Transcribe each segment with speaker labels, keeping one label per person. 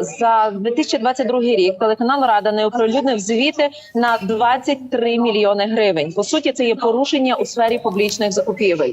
Speaker 1: За 2022 рік телеканал Рада не оприлюднив звіти на 23 мільйони гривень. По суті, це є порушення у сфері публічних закупівель.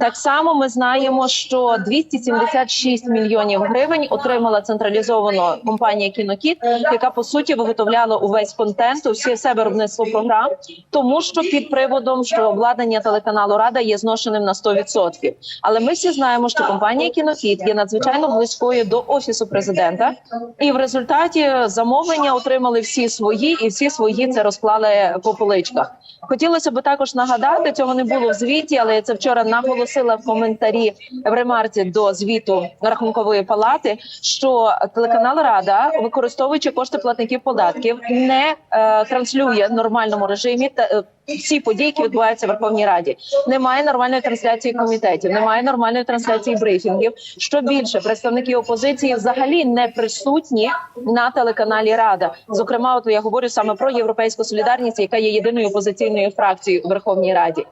Speaker 1: Так само ми знаємо, що 276 мільйонів гривень отримала централізовано компанія Кінокіт, яка по суті виготовляла увесь контент, усі все виробництво програм, тому що під приводом, що обладнання телеканалу Рада є зношеним на 100%. Але ми всі знаємо, що компанія Кінокіт є надзвичайно близькою до офісу президента, і в результаті замовлення отримали всі свої, і всі свої це розклали по поличках. Хотілося б також нагадати, цього не було в звіті, але я це вчора наголосила в коментарі в ремарці до звіту рахункової палати, що телеканал Рада, використовуючи кошти платників податків, не е, транслює в нормальному режимі та е, всі події, які відбуваються в Верховній Раді. Немає нормальної трансляції комітетів, немає нормальної трансляції брифінгів. Що більше, представники опозиції взагалі не присутні на телеканалі Рада. Зокрема, от я говорю саме про європейську солідарність, яка є єдиною опозиційною фракцією у Верховній Раді.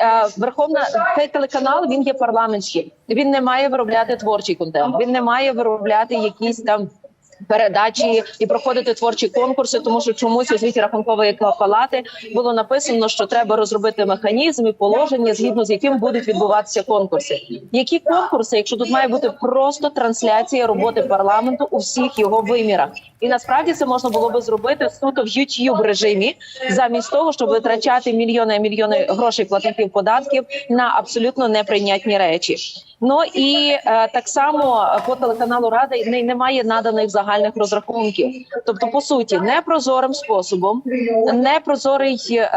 Speaker 1: Е, Верховна цей телеканал він є парламентський. Він не має виробляти творчий контент. Він не має виробляти якісь там. Передачі і проходити творчі конкурси, тому що чомусь у звіті рахункової палати було написано, що треба розробити механізм і положення, згідно з яким будуть відбуватися конкурси. Які конкурси, якщо тут має бути просто трансляція роботи парламенту у всіх його вимірах, і насправді це можна було би зробити суто в youtube режимі, замість того, щоб витрачати мільйони і мільйони грошей платників податків на абсолютно неприйнятні речі. Ну і е, так само по телеканалу Рада не, немає наданих загальних розрахунків. Тобто, по суті, непрозорим способом, непрозорий е,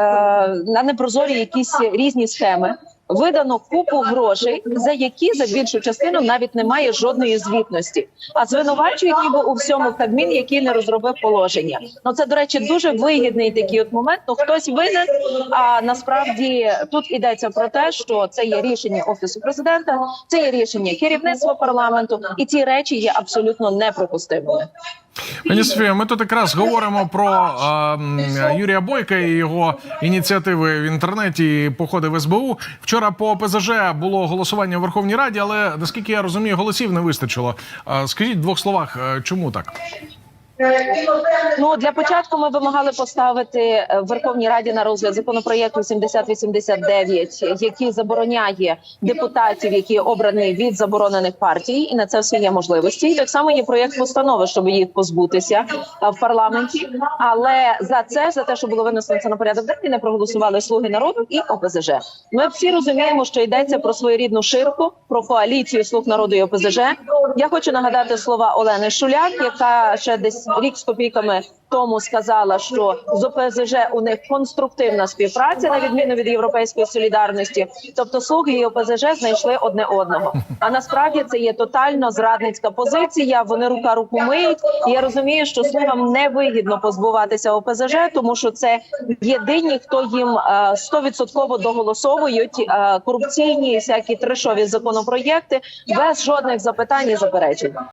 Speaker 1: на непрозорі якісь різні схеми. Видано купу грошей, за які за більшу частину навіть немає жодної звітності. А звинувачують ніби у всьому Кабмін, який не розробив положення. Ну це до речі дуже вигідний такий от момент. Ну хтось винен. А насправді тут йдеться про те, що це є рішення офісу президента, це є рішення керівництва парламенту, і ці речі є абсолютно неприпустимими.
Speaker 2: Пані Софія, ми тут якраз говоримо про е, Юрія Бойка і його ініціативи в інтернеті, і походи в СБУ. Вчора по ОПЗЖ було голосування в Верховній Раді, але наскільки я розумію, голосів не вистачило. Скажіть в двох словах, е, чому так?
Speaker 1: Ну для початку ми вимагали поставити е, в Верховній Раді на розгляд законопроєкту 7089, який забороняє депутатів, які обрані від заборонених партій, і на це все є можливості. І так само є проєкт постанови, щоб їх позбутися е, в парламенті. Але за це, за те, що було винесено це на порядок денний, не проголосували слуги народу і ОПЗЖ. Ми всі розуміємо, що йдеться про своєрідну ширку, про коаліцію слуг народу і ОПЗЖ. Я хочу нагадати слова Олени Шуляк, яка ще десь рік з копійками тому сказала, що з ОПЗЖ у них конструктивна співпраця на відміну від європейської солідарності. Тобто слуги і ОПЗЖ знайшли одне одного. А насправді це є тотально зрадницька позиція. Вони рука руку миють. Я розумію, що слугам не вигідно позбуватися ОПЗЖ, тому що це єдині, хто їм е, стовідсотково доголосовують е, корупційні всякі трешові законопроєкти без жодних запитань і заперечень.